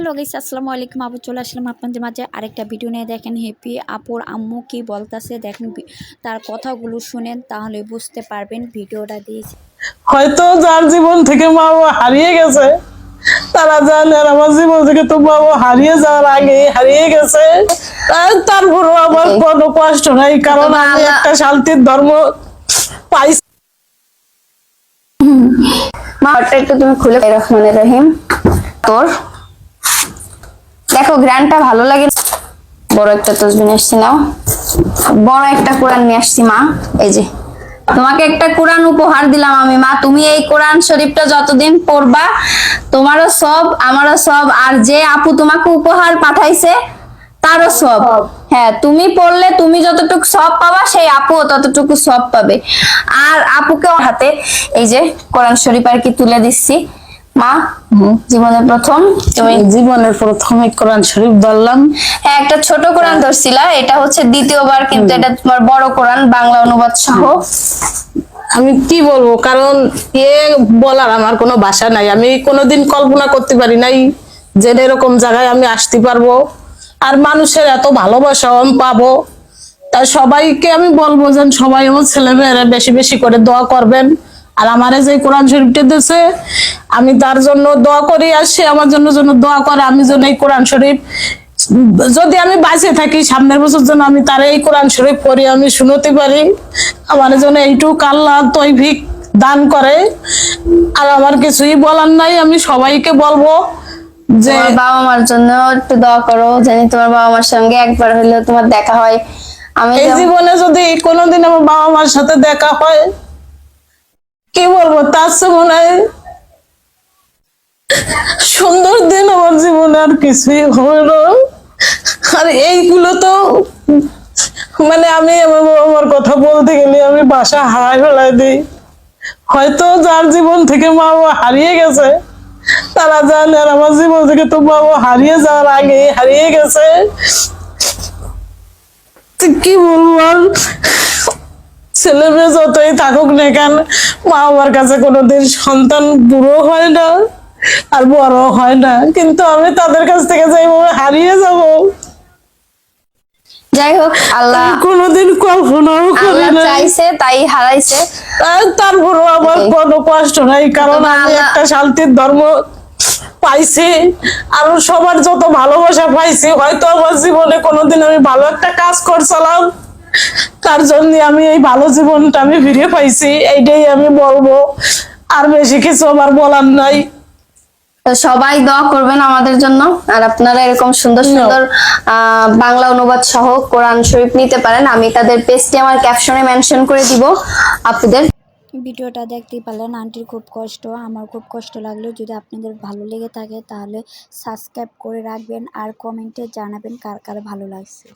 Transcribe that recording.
Hello guys আসসালামু আলাইকুম। আবার চলে আসলাম আপনাদের মাঝে আরেকটা ভিডিও নিয়ে। দেখেন হ্যাপি আপুর আম্মু কি বলতাছে দেখেন তার কথাগুলো শুনেন তাহলে বুঝতে পারবেন ভিডিওটা দিয়েছি হয়তো যার জীবন থেকে মা বাবা হারিয়ে গেছে তারা জানে আর আমার জীবন থেকে তো মা বাবা হারিয়ে যাওয়ার আগে হারিয়ে গেছে। তারপরেও আমার কোনো কষ্ট নাই কারণ আমি একটা শান্তির ধর্ম পাইছি। মা একটু তুমি খুলে রহমানের রহিম। তোর দেখো গ্রানটা ভালো লাগে বড় একটা তসবি নিয়ে আসছি নাও। বড় একটা কোরআন নিয়ে আসছি মা। এই যে তোমাকে একটা কোরআন উপহার দিলাম আমি মা। তুমি এই কোরআন শরীফটা যতদিন পড়বা তোমারও সব আমারও সব আর যে আপু তোমাকে উপহার পাঠাইছে তারও সব। হ্যাঁ তুমি পড়লে তুমি যতটুকু সব পাবা সেই আপুও ততটুকু সব পাবে। আর আপুকে হাতে এই যে কোরআন শরীফ আর কি তুলে দিচ্ছি। মা জীবনের প্রথম তুমি জীবনের প্রথমে কোরআন শরীফ ধরলাম। হ্যাঁ একটা ছোট কোরআন ধরছিলা এটা হচ্ছে দ্বিতীয়বার কিন্তু এটা তোমার বড় কোরআন বাংলা অনুবাদ সহ। আমি কি বলব কারণ এ বলার আমার কোনো ভাষা নাই। আমি কোনোদিন কল্পনা করতে পারি নাই যে এরকম জায়গায় আমি আসতে পারব। আর মানুষের এত ভালোবাসা আমি পাবো। তাই সবাইকে আমি বলব যে সবাই আমার ছেলেমেয়েরা বেশি বেশি করে দোয়া করবেন। আর আমার যে কোরআন শরীফটা দিয়েছে আমি তার জন্য দোয়া করি আর সে আমার জন্য জন্য দোয়া করে। আমি যেন এই কোরআন শরীফ যদি আমি বাঁচে থাকি সামনের বছর যেন আমি তার এই কোরআন শরীফ পড়ি আমি শুনতে পারি। আমার জন্য এইটুকু আল্লাহ তৈভিক দান করে। আর আমার কিছুই বলার নাই আমি সবাইকে বলব যে বাবা মার জন্য একটু দোয়া করো জানি তোমার বাবা মার সঙ্গে একবার হলেও তোমার দেখা হয়। আমি এই জীবনে যদি কোনোদিন আমার বাবা মার সাথে দেখা হয় কি বলব? তার চেয়ে মনে হয় সুন্দর দিন আমার জীবনে আর কিছুই আর এইগুলো তো মানে আমি আমার কথা বলতে গেলে আমি বাসা হারাই ফেলাই দিই। হয়তো যার জীবন থেকে মা বাবা হারিয়ে গেছে, তারা জানে আর আমার জীবন থেকে তো বাবা হারিয়ে যাওয়ার আগে হারিয়ে গেছে। কি বলব আর? ছেলে মেয়ে যতই থাকুক না কেন, মা বাবার কাছে কোনোদিন সন্তান বুড়ো হয় না। আর বড় হয় না কিন্তু আমি তাদের কাছ থেকে যেভাবে হারিয়ে যাব। যাই হোক আল্লাহ কোনোদিন কল্পনাও করি না চাইছে তাই হারাইছে। তারপরেও আমার কোনো কষ্ট নাই কারণ আমি একটা শান্তির ধর্ম পাইছি আর সবার যত ভালোবাসা পাইছি হয়তো আমার জীবনে কোনোদিন আমি ভালো একটা কাজ করছিলাম। তার জন্য আমি এই ভালো জীবনটা আমি ফিরে পাইছি এইটাই আমি বলব। আর বেশি কিছু আমার বলার নাই। সবাই দোয়া করবেন আমাদের জন্য। আর আপনারা এরকম সুন্দর সুন্দর বাংলা অনুবাদ সহ কোরআন শরীফ নিতে পারেন। আমি তাদের পেজটি আমার ক্যাপশনে মেনশন করে দিব আপনাদের। ভিডিওটা দেখতেই পারলেন আন্টির খুব কষ্ট আমার খুব কষ্ট লাগল। যদি আপনাদের ভালো লেগে থাকে তাহলে সাবস্ক্রাইব করে রাখবেন আর কমেন্টে জানাবেন কার কার ভালো লাগছে।